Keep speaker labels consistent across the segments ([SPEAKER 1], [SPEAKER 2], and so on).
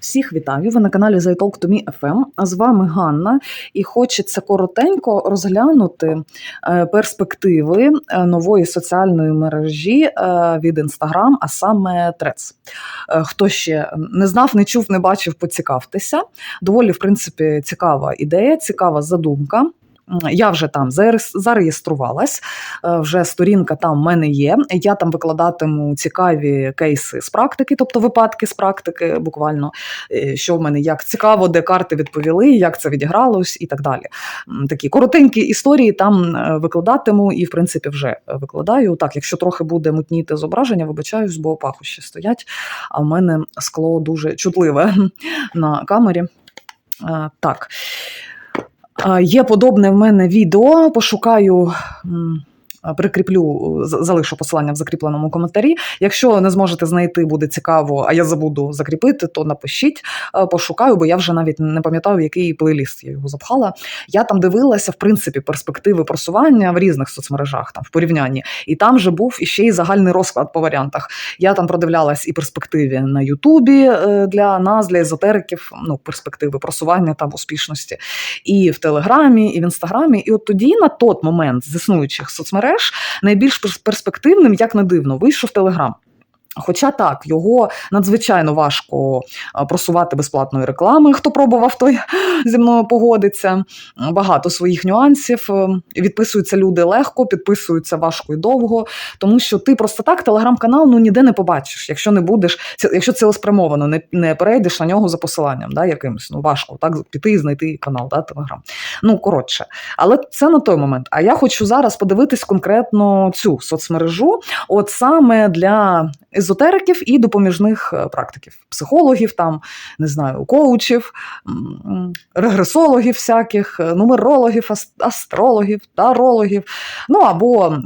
[SPEAKER 1] Всіх вітаю! Ви на каналі Me FM. А з вами Ганна, і хочеться коротенько розглянути е, перспективи е, нової соціальної мережі е, від Instagram, а саме. Е, Хто ще не знав, не чув, не бачив, поцікавтеся. Доволі, в принципі, цікава ідея, цікава задумка. Я вже там зареєструвалась, е, вже сторінка там в мене є. Я там викладатиму цікаві кейси з практики, тобто випадки з практики, буквально, е, що в мене як цікаво, де карти відповіли, як це відігралось і так далі. Такі коротенькі історії там е, викладатиму і, в принципі, вже викладаю. Так, якщо трохи буде мутніти зображення, вибачаюсь, бо пахощі стоять, а в мене скло дуже чутливе на камері. Так. Є подобне в мене відео. Пошукаю. Е, Прикріплю, залишу посилання в закріпленому коментарі. Якщо не зможете знайти, буде цікаво, а я забуду закріпити, то напишіть, Е, пошукаю, бо я вже навіть не пам'ятаю, який плейліст я його запхала. Я там дивилася, в принципі, перспективи просування в різних соцмережах, там в порівнянні. І там же був іще й загальний розклад по варіантах. Я там продивлялась і перспективи на Ютубі е, для нас, для езотериків, ну, перспективи просування там успішності, і в Телеграмі, і в Інстаграмі. І от тоді, на той момент з існуючих соцмереж, найбільш перс- перспективним, як не дивно, вийшов Телеграм. Хоча так, його надзвичайно важко просувати безплатної реклами. Хто пробував, той зі мною погодиться. Багато своїх нюансів. Е, Відписуються люди легко, підписуються важко і довго, тому що ти просто так телеграм-канал ну ніде не побачиш, якщо не будеш, якщо цілеспрямовано не, не перейдеш на нього за посиланням, да, якимось. Ну важко так піти і знайти канал, да, телеграм. Ну коротше, але це на той момент. А я хочу зараз подивитись конкретно цю соцмережу, от саме для езотериків і допоміжних е, практиків, психологів, там не знаю, коучів, регресологів, всяких, е, нумерологів, ас- астрологів, тарологів, ну або.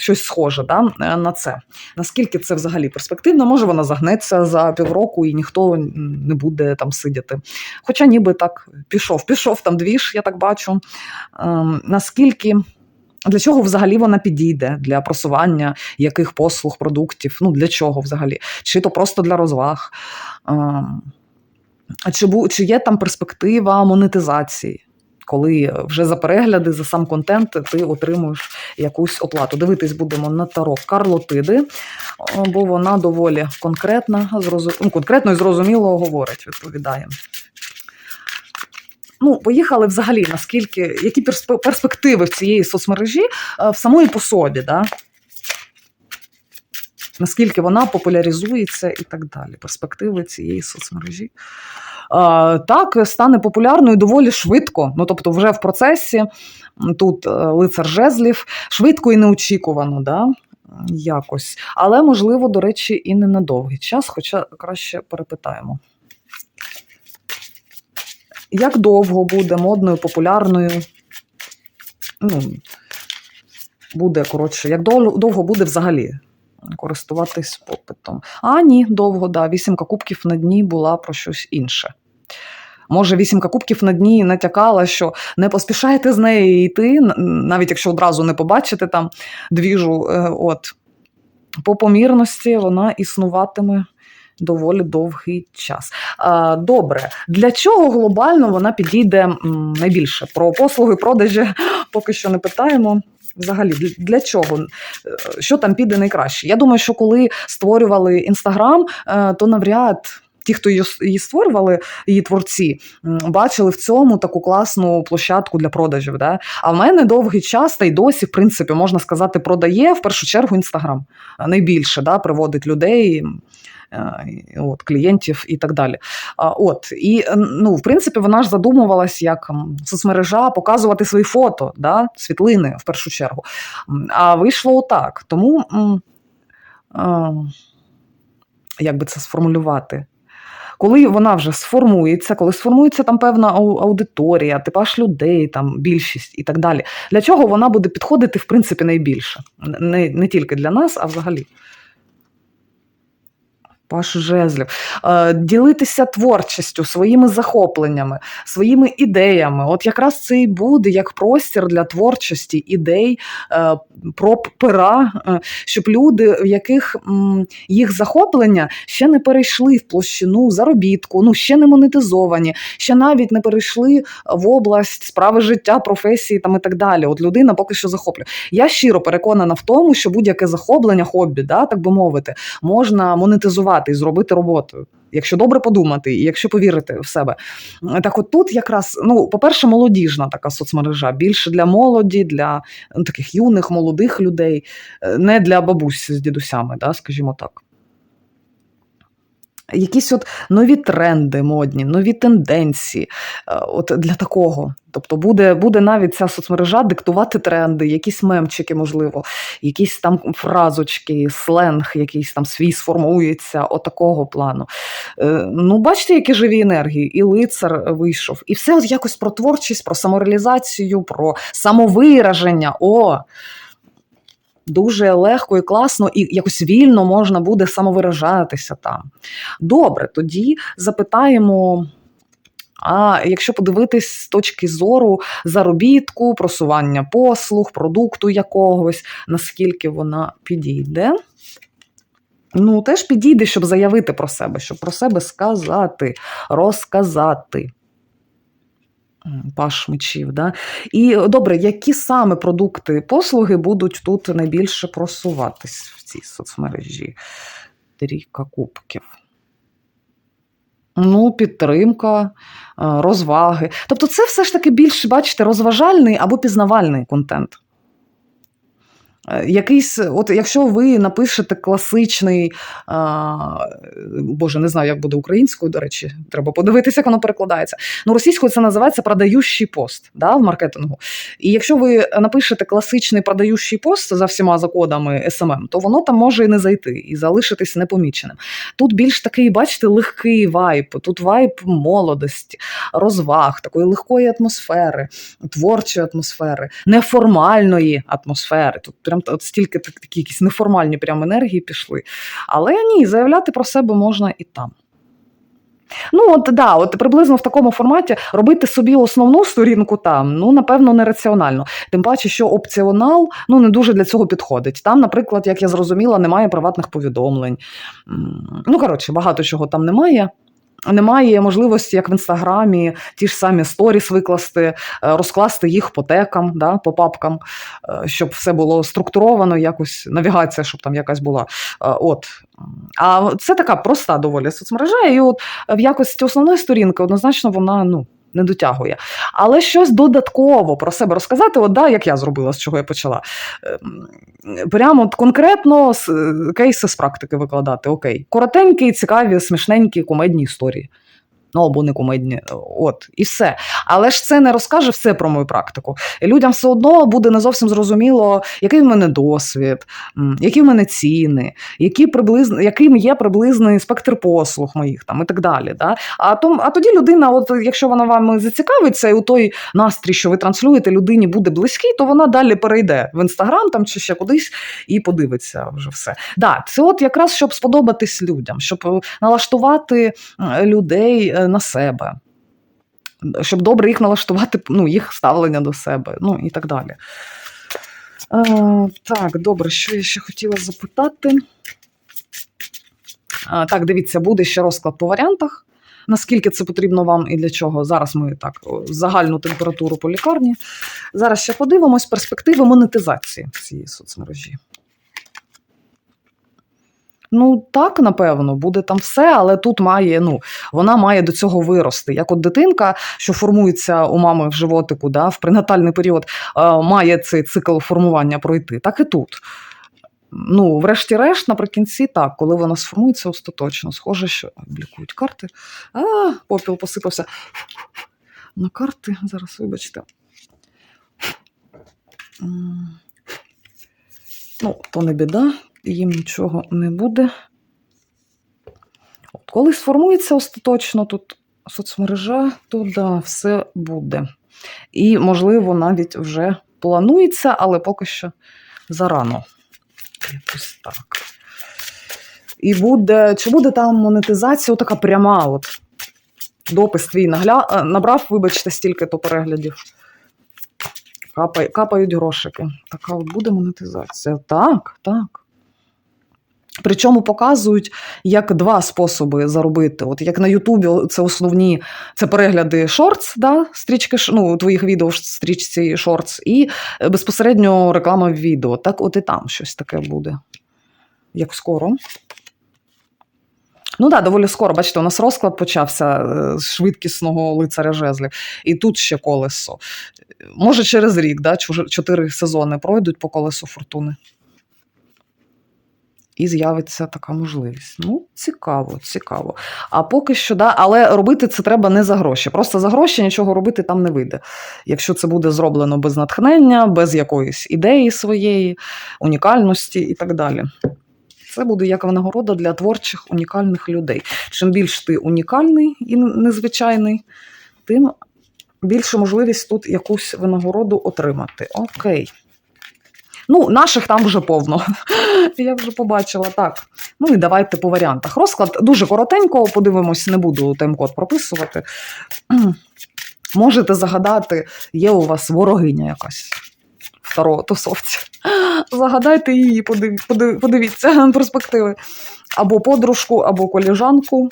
[SPEAKER 1] Щось схоже да, е, на це. Наскільки це взагалі перспективно? Може, вона загнеться за півроку і ніхто не буде там сидіти. Хоча ніби так пішов, пішов там двіж, я так бачу. Ем, наскільки для чого взагалі вона підійде для просування яких послуг, продуктів? Ну для чого взагалі? Чи то просто для розваг? Ем, чи, чи є там перспектива монетизації? Коли вже за перегляди, за сам контент ти отримуєш якусь оплату. Дивитись будемо на таро Карлотиди, бо вона доволі конкретна, зрозу... ну, конкретно і зрозуміло говорить, відповідає. Ну, поїхали взагалі, наскільки, які перспективи в цієї соцмережі е, в самої по собі, да? наскільки вона популяризується і так далі. Перспективи цієї соцмережі. Е, Так, стане популярною доволі швидко. Ну, тобто, вже в процесі тут е, лицар жезлів, швидко і неочікувано, да? якось. Але, можливо, до речі, і не на довгий час, хоча краще перепитаємо. Як довго буде модною, популярною? Ну, буде, коротше, як довго буде взагалі користуватись попитом? А, ні, довго, да. Вісімка кубків на дні була про щось інше. Може, вісімка кубків на дні натякала, що не поспішайте з неї йти, навіть якщо одразу не побачите там двіжу. е, От. По помірності вона існуватиме доволі довгий час. Добре, для чого глобально вона підійде найбільше? Про послуги, продажі поки що не питаємо. Взагалі, для- чого? Е, Що там піде найкраще? Я думаю, що коли створювали інстаграм, е, то навряд. Ті, хто її створювали, її творці, бачили в цьому таку класну площадку для продажів. Да? А в мене довгий час, та й досі, в принципі, можна сказати, продає в першу чергу інстаграм. Найбільше да, приводить людей, от, клієнтів і так далі. От і ну, в принципі, вона ж задумувалась як соцмережа показувати свої фото, да, світлини в першу чергу. А вийшло отак. Тому як би це сформулювати? Коли вона вже сформується, коли сформується там певна ау- аудиторія, типаж людей, там більшість і так далі. Для чого вона буде підходити, в принципі, найбільше? Не, не тільки для нас, а взагалі. Паш жезлів, Е, ділитися творчістю, своїми захопленнями, своїми ідеями. От якраз це і буде як простір для творчості, ідей, е, проб пера, е, щоб люди, в яких їх захоплення ще не перейшли в площину заробітку, ну ще не монетизовані, ще навіть не перейшли в область справи життя, професії там і так далі. От людина поки що захоплює. Я щиро переконана в тому, що будь-яке захоплення, хобі, да, так би мовити, можна монетизувати і зробити роботу, Якщо добре подумати, і якщо повірити в себе, так от тут якраз, ну, по-перше, молодіжна така соцмережа, більше для молоді, для ну, таких юних, молодих людей, е, не для бабусь з дідусями, да, скажімо так. Якісь от нові тренди модні, нові тенденції. е, От для такого. Тобто буде, буде навіть ця соцмережа диктувати тренди, якісь мемчики, можливо, якісь там фразочки, сленг, якийсь там свій сформується, отакого плану. Е, Ну, бачите, які живі енергії, і лицар вийшов. І все якось про творчість, про самореалізацію, про самовираження. О! Дуже легко і класно, і якось вільно можна буде самовиражатися там. Добре, тоді запитаємо. А якщо подивитись з точки зору заробітку, просування послуг, продукту якогось, наскільки вона підійде? Ну, теж підійде, щоб заявити про себе, щоб про себе сказати, розказати. Паш мечів, да? І добре, які саме продукти послуги будуть тут найбільше просуватись в цій соцмережі? Трійка кубків. Ну, підтримка, е, розваги. Тобто, це все ж таки більше, бачите, розважальний або пізнавальний контент. Е, Якийсь, от якщо ви напишете класичний, а, боже, не знаю, як буде українською, до речі, треба подивитися, як воно перекладається. Ну, російською це називається продаючий пост да, в маркетингу. І якщо ви напишете класичний продаючий пост за всіма закодами SMM, то воно там може і не зайти, і залишитись непоміченим. Тут більш такий, бачите, легкий вайб, тут вайб молодості, розваг, такої легкої атмосфери, творчої атмосфери, неформальної атмосфери. Тут прям от стільки так- такі якісь неформальні прям енергії пішли. Але ні, заявляти про себе можна і там. Ну, от да, от приблизно в такому форматі робити собі основну сторінку там, ну, напевно, нераціонально. Тим паче, що опціонал ну, не дуже для цього підходить. Там, наприклад, як я зрозуміла, немає приватних повідомлень. Ну, коротше, багато чого там немає. Немає можливості, як в інстаграмі, ті ж самі сторіс викласти, е, розкласти їх по текам, да, по папкам, е, щоб все було структуровано, якось навігація, щоб там якась була. Е, От. А це така проста доволі соцмережа, і от в якості основної сторінки однозначно вона ну, не дотягує. Але щось додатково про себе розказати, от, да, як я зробила, з чого я почала. Ем, Прямо от конкретно е, кейси з практики викладати. Окей. Коротенькі, цікаві, смішненькі, кумедні історії. Ну, або не кумедні, от, і все. Але ж це не розкаже все про мою практику. Людям все одно буде не зовсім зрозуміло, який в мене досвід, які в мене ціни, які приблизно, яким є приблизний спектр послуг моїх там і так далі. Да? А, том, а тоді людина, от якщо вона вами зацікавиться, і у той настрій, що ви транслюєте, людині буде близький, то вона далі перейде в інстаграм там чи ще кудись і подивиться вже все. Да, це от якраз щоб сподобатись людям, щоб е, налаштувати людей е, на себе. Щоб добре їх налаштувати, ну, їх ставлення до себе, ну і так далі. Е, так, добре, що я ще хотіла запитати? А, так, дивіться, буде ще розклад по варіантах. Наскільки це потрібно вам і для чого? Зараз ми так загальну температуру по лікарні. Зараз ще подивимось перспективи монетизації цієї соцмережі. Ну, так, напевно, буде там все, але тут має, ну, вона має до цього вирости. Як от дитинка, що формується у мами в животику, да, в пренатальний період, е, має цей цикл формування пройти, так і тут. Ну, врешті-решт, наприкінці, так, коли вона сформується остаточно, схоже, що блікують карти. А, попіл посипався. На карти, зараз, вибачте. Ну, то не біда, їм нічого не буде. От коли сформується остаточно тут соцмережа, то да, все буде. І, можливо, навіть вже планується, але поки що зарано. Якось так. І буде, чи буде там монетизація така пряма, от допис твій нагля... е, набрав, вибачте, стільки то переглядів. Капають грошики. Така от буде монетизація. Так, так. Причому показують як два способи заробити. От як на Ютубі це основні це перегляди шортс, да, стрічки ну, твоїх відео в стрічці шортс, і е, безпосередньо реклама в відео. Так, от і там щось таке буде. Як скоро. Ну так, да, доволі скоро. Бачите, у нас розклад почався е, з швидкісного лицаря жезлів, і тут ще колесо. Може, через рік, да, чотири сезони пройдуть по колесу фортуни. І з'явиться така можливість. Ну, цікаво, цікаво. А поки що, да, але робити це треба не за гроші. Просто за гроші нічого робити там не вийде. Якщо це буде зроблено без натхнення, без якоїсь ідеї своєї, унікальності і так далі. Це буде як винагорода для творчих унікальних людей. Чим більш ти унікальний і незвичайний, тим більше можливість тут якусь винагороду отримати. Окей. Ну, наших там вже повно. Я вже побачила так. Ну і давайте по варіантах. Розклад дуже коротенько, подивимось, не буду тайм-код прописувати. Можете загадати, є у вас ворогиня якась в таро тусовці. Загадайте її, подив, подив, подивіться перспективи. Або подружку, або коліжанку.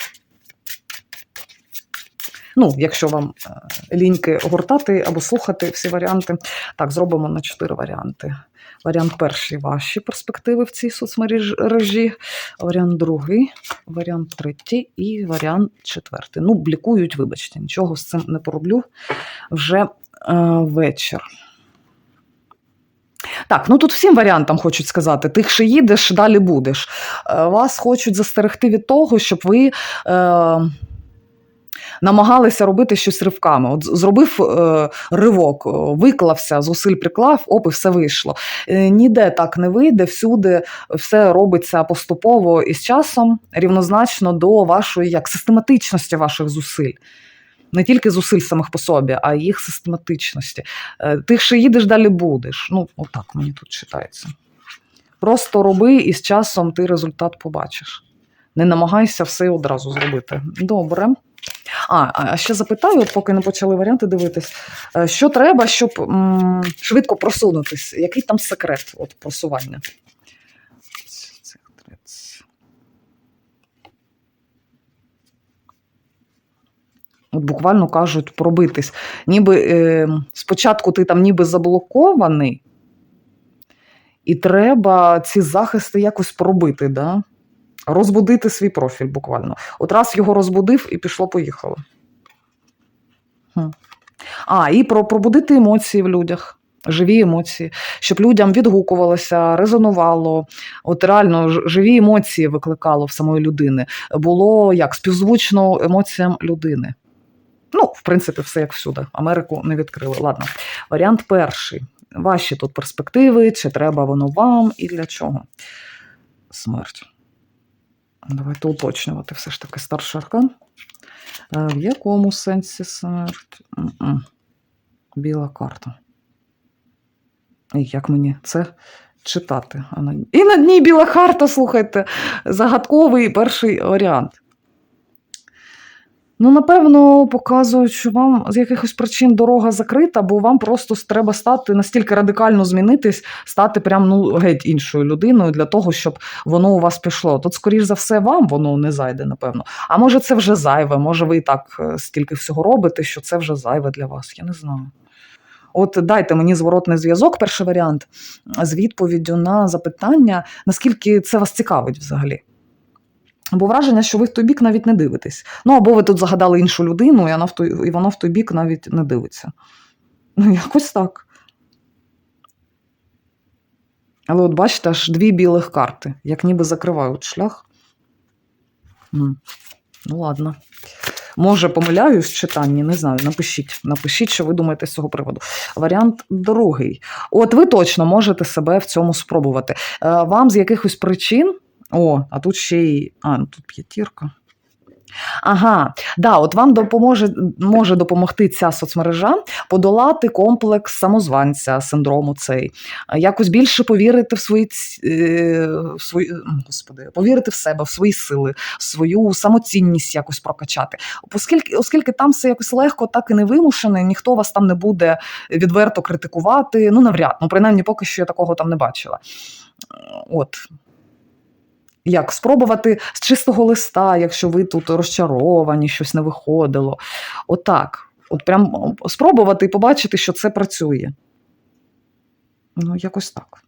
[SPEAKER 1] Ну, якщо вам е, ліньки гуртати або слухати всі варіанти. Так, зробимо на чотири варіанти. Варіант перший ваші перспективи в цій соцмережі, варіант другий, варіант третій і варіант четвертий. Ну, блікують, вибачте, нічого з цим не пороблю вже е, вечір. Так, ну тут всім варіантам хочуть сказати: тихше їдеш, далі будеш. Е, Вас хочуть застерегти від того, щоб ви. Е, намагалися робити щось ривками. От зробив е, ривок, е, виклався, зусиль приклав, оп, і все вийшло. Е, ніде так не вийде, всюди все робиться поступово і з часом рівнозначно до вашої як систематичності ваших зусиль. Не тільки зусиль самих по собі, а їх систематичності. Е, Ти ще їдеш, далі будеш. Ну, отак мені тут читається. Просто роби, і з часом ти результат побачиш. Не намагайся все одразу зробити. Добре. А, а ще запитаю, от поки не почали варіанти дивитись, е, що треба, щоб м, швидко просунутись? Який там секрет от, просування? От буквально кажуть пробитись. Ніби е, спочатку ти там ніби заблокований, і треба ці захисти якось пробити, да? Розбудити свій профіль буквально. От раз його розбудив і пішло-поїхало. А, і про пробудити емоції в людях, живі емоції, щоб людям відгукувалося, резонувало, от реально живі емоції викликало в самої людини. Було як співзвучно емоціям людини. Ну, в принципі, все як всюди. Америку не відкрили. Ладно. Варіант перший. Ваші тут перспективи, чи треба воно вам і для чого? Смерть. Давайте уточнювати все ж таки старший аркан. Е, В якому сенсі смерть? Біла карта. І як мені це читати? І на дні біла карта, слухайте, загадковий перший варіант. Ну, напевно, показують, що вам з якихось причин дорога закрита, бо вам просто треба стати настільки радикально змінитись, стати прям ну, геть іншою людиною для того, щоб воно у вас пішло. Тут, скоріш за все, вам воно не зайде, напевно. А може, це вже зайве, може, ви і так е, стільки всього робите, що це вже зайве для вас. Я не знаю. От дайте мені зворотний зв'язок, перший варіант, з відповіддю на запитання, наскільки це вас цікавить взагалі. Бо враження, що ви в той бік навіть не дивитесь. Ну, або ви тут загадали іншу людину, і вона в той, і вона в той бік навіть не дивиться. Ну, якось так. Але от бачите, аж дві білих карти, як ніби закривають шлях. Ну, ладно. Може, помиляюсь в читанні, не знаю. Напишіть, напишіть, що ви думаєте з цього приводу. Варіант другий. От ви точно можете себе в цьому спробувати. Е, Вам з якихось причин. О, а тут ще й. А, ну тут п'ятірка. Ага, да, от вам допоможе може допомогти ця соцмережа подолати комплекс самозванця, синдрому цей, якось більше повірити в свої е, в свої, господи, повірити в себе, в свої сили, в свою самоцінність якось прокачати. Оскільки, оскільки там все якось легко, так і не вимушене, ніхто вас там не буде відверто критикувати. Ну навряд, ну принаймні, поки що я такого там не бачила. От як спробувати з чистого листа, якщо ви тут розчаровані, щось не виходило. Отак. От прям спробувати і побачити, що це працює. Ну, якось так.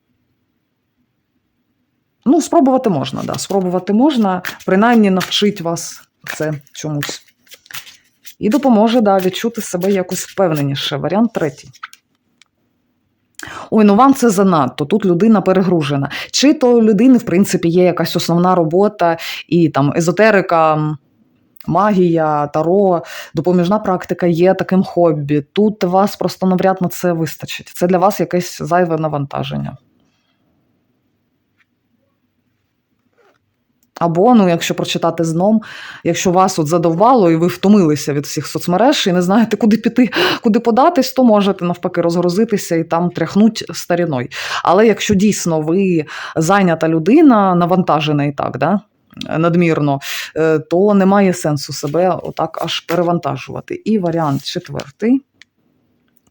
[SPEAKER 1] Ну, спробувати можна, да. Спробувати можна, принаймні навчить вас це чомусь. І допоможе да, відчути себе якось впевненіше. Варіант третій. Ой, ну вам це занадто. Тут людина перегружена. Чи то у людини, в принципі, є якась основна робота, і там езотерика, магія, таро, допоміжна практика є таким хобі. Тут вас просто навряд на це вистачить. Це для вас якесь зайве навантаження. Або, ну, якщо прочитати зном, якщо вас от задовбало і ви втомилися від всіх соцмереж і не знаєте, куди піти, куди податись, то можете навпаки розгрузитися і там тряхнуть старіною. Але якщо дійсно ви зайнята людина, навантажена і так, да? надмірно, е, то немає сенсу себе отак аж перевантажувати. І варіант четвертий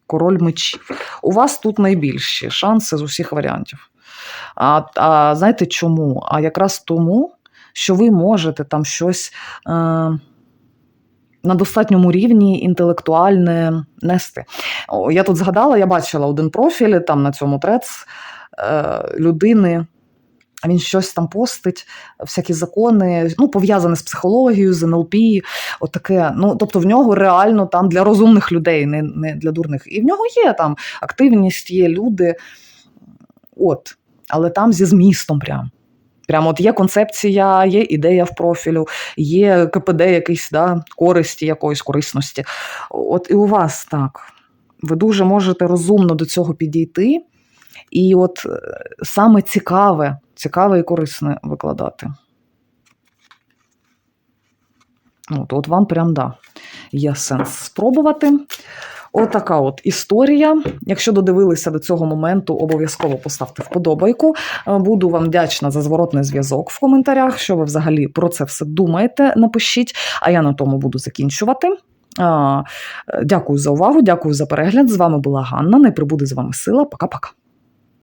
[SPEAKER 1] король мечів. У вас тут найбільші шанси з усіх варіантів. А, а знаєте чому? А якраз тому, що ви можете там щось е, на достатньому рівні інтелектуальне нести. О, я тут згадала, я бачила один профіль там на цьому трец е, людини. Він щось там постить, всякі закони, ну, пов'язані з психологією, з НЛП, отаке. Ну, тобто в нього реально там для розумних людей, не, не для дурних. І в нього є там активність, є люди. От, але там зі змістом прям. Прямо от є концепція, є ідея в профілю, є КПД якийсь, да, користі якоїсь корисності. От і у вас так. Ви дуже можете розумно до цього підійти, і от е, саме цікаве, цікаве і корисне викладати. От, от вам прям да, є сенс спробувати. Отака от історія. Якщо додивилися до цього моменту, обов'язково поставте вподобайку. Е, Буду вам вдячна за зворотний зв'язок в коментарях. Що ви взагалі про це все думаєте? Напишіть, а я на тому буду закінчувати. Е, Дякую за увагу, дякую за перегляд. З вами була Ганна. Не прибуде з вами сила. Пока-пока.